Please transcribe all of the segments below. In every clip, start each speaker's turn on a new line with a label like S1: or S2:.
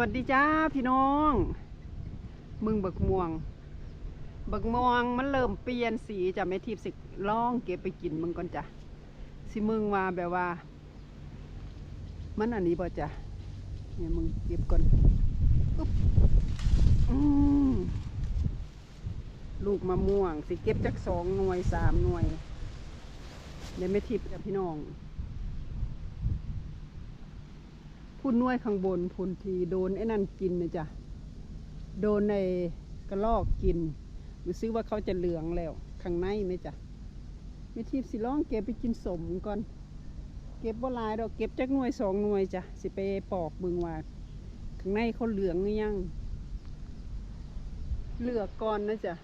S1: วัสดีจ้าพี่น้อง มึงบิกม่วงบิกม่วงมันเริ่มเปลี่ยนสีจะไม่ทิพย์สิลองเก็บไปกินมึงก่อนจ้ะสิมึงว่าแบบว่า มันอันนี้บ่จ้ะเนี่ยมึงเก็บก่อนอุ๊บอืมลูกมะม่วง สิเก็บจากสองหน่วยสามหน่วยเดี๋ยวไม่ทิพย์จ้ะพี่น้อง พุ่นน้วยข้างบนพุ่นทีโดนไอ้นั่นกินนะจ๊ะ โดนในกระลอกกินรู้สึกว่าเขาจะเหลืองแล้ว ข้างในไหมจ๊ะไม่ทีบสิร้องเก็บไปกินสมก่อน เก็บบ่หลายดอกเก็บจักหน่วยสองหน่วยจ้ะสิไปปอกเบึงว่า ข้างในเขาเหลืองหรือยังเลือกก่อนนะจ๊ะ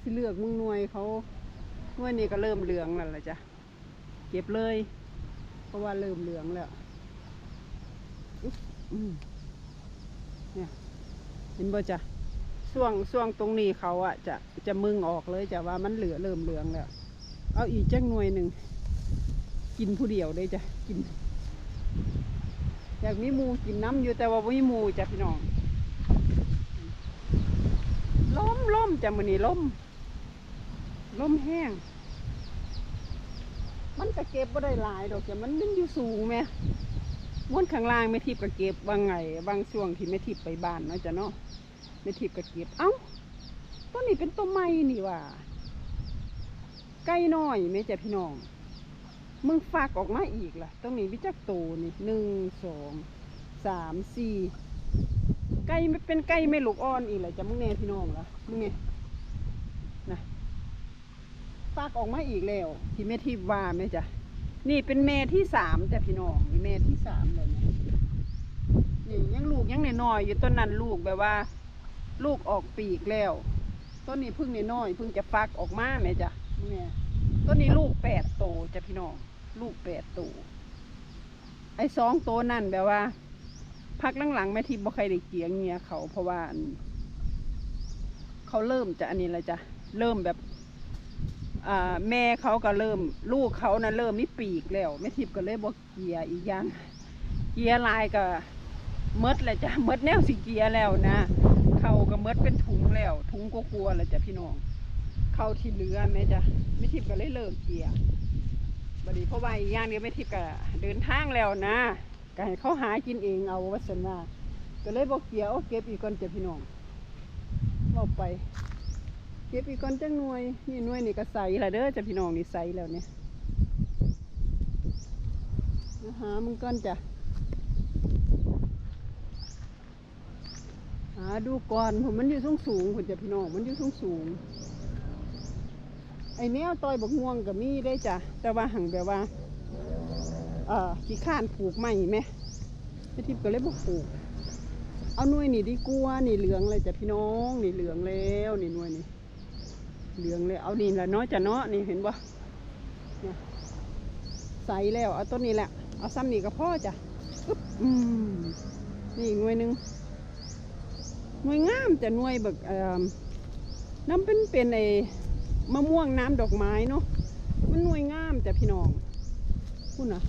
S1: สิเลือกมึงหน่วยเขาหน่วยนี้ก็เริ่มเหลืองแล้วล่ะจ้ะเก็บเลย เพราะว่าเริ่มเหลืองแล้ว เนี่ยเห็นบ่จ้ะช่วงช่วงตรงนี้เขาอะจะจะมึงออกเลยจ้ะว่ามันเหลือเริ่มเหลืองแล้ว เอาอีกจักหน่วยหนึ่งกินผู้เดียวได้จ้ะกิน อยากมีหมูกินน้ำอยู่แต่ว่าไม่มีหมูจ้ะพี่น้องล้มล้มจ้ะมือนี้ล้มล้มแห้ง มันก็เก็บบ่ได้หลายดอกจ้ะมันมันอยู่สูงไหม ม้วนข้างล่างไม่ทิพย์ก็เก็บบางไงบางช่วงที่ไม่ทิพไปบ้านเนาะจ้ะเนาะไม่ทิพย์ก็เก็บเอ้าต้นนี้เป็นต้นไม้นี่ว่าใกล้น้อยไหมจ้ะพี่น้องมึงฝากออกมาอีกล่ะต้นนี้วิจักโตนี่หนึ่งสองสามสี่ไก่ไม่เป็นไก่ไม่ลูกอ่อนอีกเลยจ้ะมึงเน่พี่น้องล่ะมึงเน่นะฝากออกมาอีกแล้วที่ไม่ทิพว่าไหมจ้ะ นี่เป็นแม่ที่สามจ้ะพี่น้องนี่แม่ที่สามเลยเนี่ยนี่ยังลูกยังน้อยๆอยู่ต้นนั้นลูกแบบว่า ลูกออกปีกแล้วต้นนี้พิ่งน้อยๆพิ่งจะฟักออกมาแม่จ้ะเนี่ยต้นนี้ลูกแปดโตจ้ะพี่น้องลูกแปดโตไอ้สองโตนั่นแบบว่า พักหลังๆแม่ทิพย์บ่ใครได้เกียงเงียเขาเพราะว่าเขาเริ่มจะอันนี้แล้วจ้ะเริ่มแบบ แม่เขาก็เริ่ม ลูกเขานะ่ะเริ่มมีปีกแล้วแม่ทิพย์ก็เลยบอกเกียร์อีกอย่างเกียร์ลายก็มดแหละจ้ะมดแนวสิเกียร์แล้วนะเขาก็มดเป็นถุงแล้วถุงก็กลัวแหละจ้ะพี่น้องเข้าที่เหลือแม่จ้ะแม่ทิพย์ก็เลยเลิกเกียร์บัดนี้เพราะว่าอีกอย่างเดียวแม่ทิพย์ก็เดินทางแล้วนะก็ให้เขาหากินเองเอาวัสนาก็เลยบอกเกียร์เอาเก็บอีกก่อนจ้ะพี่น้องเอาไป ก็บอีกก้อนจังหน่วยนี่หน่วยนี่ก็ใส่ละเด้อจ้ะพี่น้องนี่ใส่แล้วเนี่ยนะหามึงก้อนจ้ะหาดูก่อนผมมันอยู่สูงสูงผมจะพี่น้องมันอยู่สูงสูงไอ้แนวต่อยบกง่วงกับมีได้จ้ะแต่ว่าหังแบบว่า เอ่อขี้ข้านผูกใหม่ไหมไม่ทิพย์ก็เลยบอกผูกเอาหน่วยนี่ดีกว่านี่เหลืองเลยจ้ะพี่น้องนี่เหลืองแล้วนี่หน่วยนี่ เหลืองเลยเอานี่แหละเนาะจะเนาะนี่เห็นบ่ใสแล้วเอาต้นนี้แหละ เอาซ้ำนี่ก็พ่อจ้ะอึ๊บอืมนี่หน่วยหนึ่งหน่วยงามจะหน่วยแบบเอ่อน้ำเป็นเป็นไอ้มะม่วงน้ำดอกไม้เนาะมันหน่วยงามจ้ะพี่น้องคุณนะ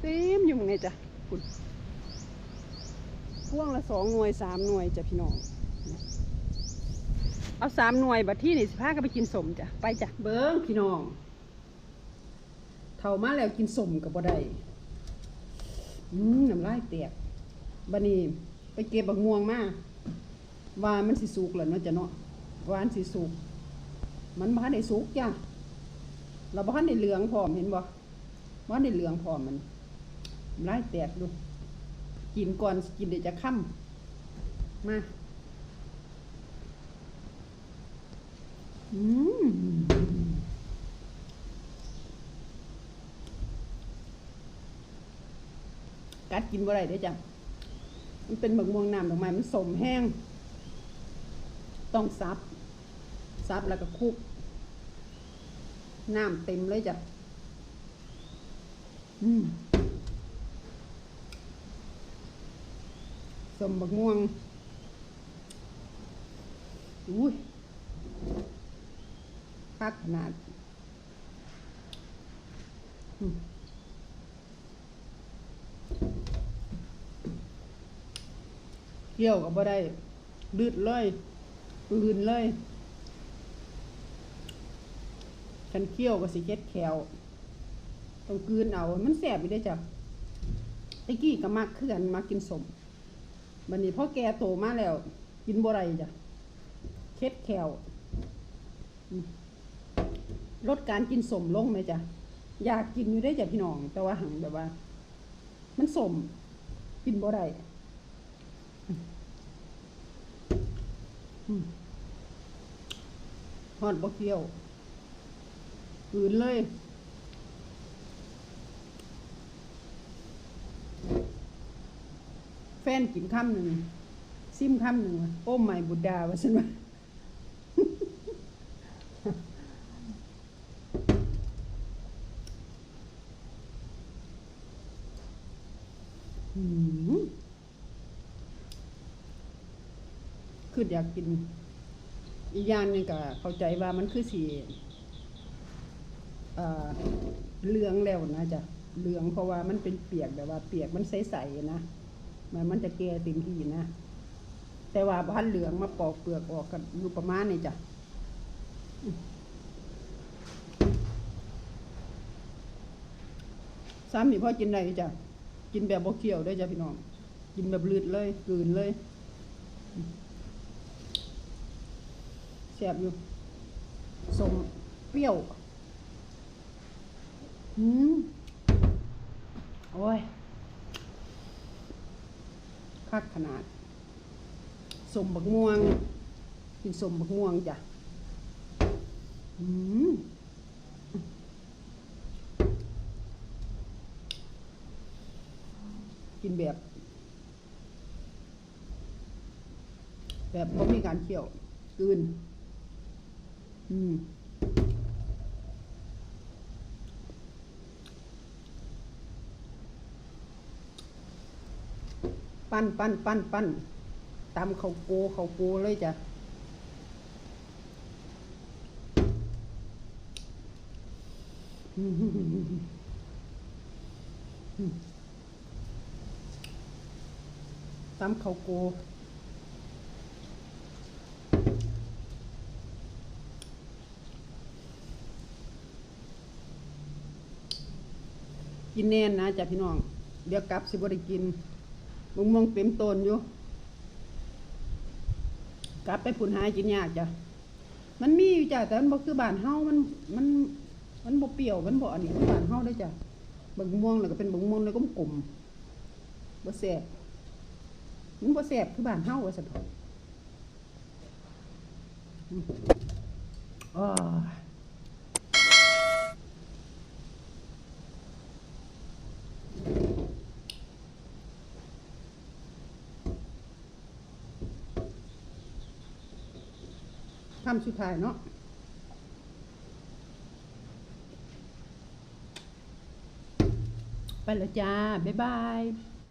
S1: เต็มอยู่มองไงจ้ะคุณพ่วงละสองหน่วยสามหน่วยจ้ะพี่น้อง เอาสามหน่วยบัดที่นี่สิพาก็ไปกินสมจ้ะไปจ้ะเบิ้งพี่น้องเท่ามาแล้วกินสมกับบ่ได้อืมน้ำลายแตกบัดนี้ไปเก็บบักม่วงมาว่ามันสิสุกแล้วเนาะจ้ะเนาะวานสิสุก มันบ่ทันได้สุกจ้ะเราบ่ทันได้เหลืองพร้อมเห็นบ่บ่ทันได้เหลืองพร้อมมันน้ำลายแตกดูกินก่อนกินเดี๋ยวจะค่ำมา อืมกัดกินบ่ได้เด้จ้ะ มันเป็นบักม่วงน้ำดอกไม้มันสมแห้ง ต้องซับ ซับแล้วก็คลุก น้ำเต็มเลยจ้ะ อืมสมบักม่วง อุ้ย คักขนาดเกี่ยวก็บ่ได้ลืดเลยปืนเลยฉันเคี่ยวก็สิเก็ดแขวต้องกืนเอา มันแสบอยู่ได้จ้ะตะกี้ก็มักคือกันมักกินสมบัดนี้พอแกโตมาแล้ว กินบ่ได้จ้ะเค็ดแขวอืม ลดการกินสมลงไหมจ้ะอยากกินอยู่ได้จ้ะพี่น้อง แต่ว่าหังแบบว่า มันสมกินบ่ได้อืมฮอดบ่เกี่ยวปืนเลยแฟนกินคำหนึ่งซิมคำหนึ่งโอ้ไม่บุดดาว่าฉันว่า อืม คืออยากกิน อีกอย่างหนึงก็เข้าใจว่ามันคือสีเอ่อเหลืองแล้วนะจ๊ะเหลืองเพราะว่ามันเป็นเปียกแบบว่าเปียกมันใสๆนะมันมันจะแก่เต็มที่นะแต่ว่าบ้านเหลืองมาปอกเปลือกออกกันอยู่ประมาณนี้จ้ะซ้ำนี่พ่อกินได้จ้ะ กินแบบบ่เคี่ยวได้จ้ะพี่น้อง กินแบบลืดเลยกลืนเลย แซ่บอยู่สมเปรี้ยวอืมโอ้ยคักขนาดสมบักม่วงกินสมบักม่วงจ้ะอืมกินแบบ แบบไม่มีการเคี่ยวกลืน อืมปั้นปั้นปั้นปั้นตำเขาวโกเขาวโกเลยจ้ะอืมตำเขาว กินแน่นนะจ้ะพี่น้อง เดี๋ยวกลับสิบ่ได้กินมงมงเต็มต้นอยู่ กลับไปผุนหายกินยากจ้ะ มันมีอยู่จ้ะแต่มันบ่คือบานเฮามันมัน มันบ่เปรี้ยวมันบ่อันนี้คือบานเฮาได้จ้ะบักม่วงแล้วก็เป็นบักม่วงเลยกลมบ่แซ่บมันบ่แซ่บคือบานเฮาว่าซั่นอะอื คำสุดท้ายเนาะไปแล้วจ้า บ๊ายบาย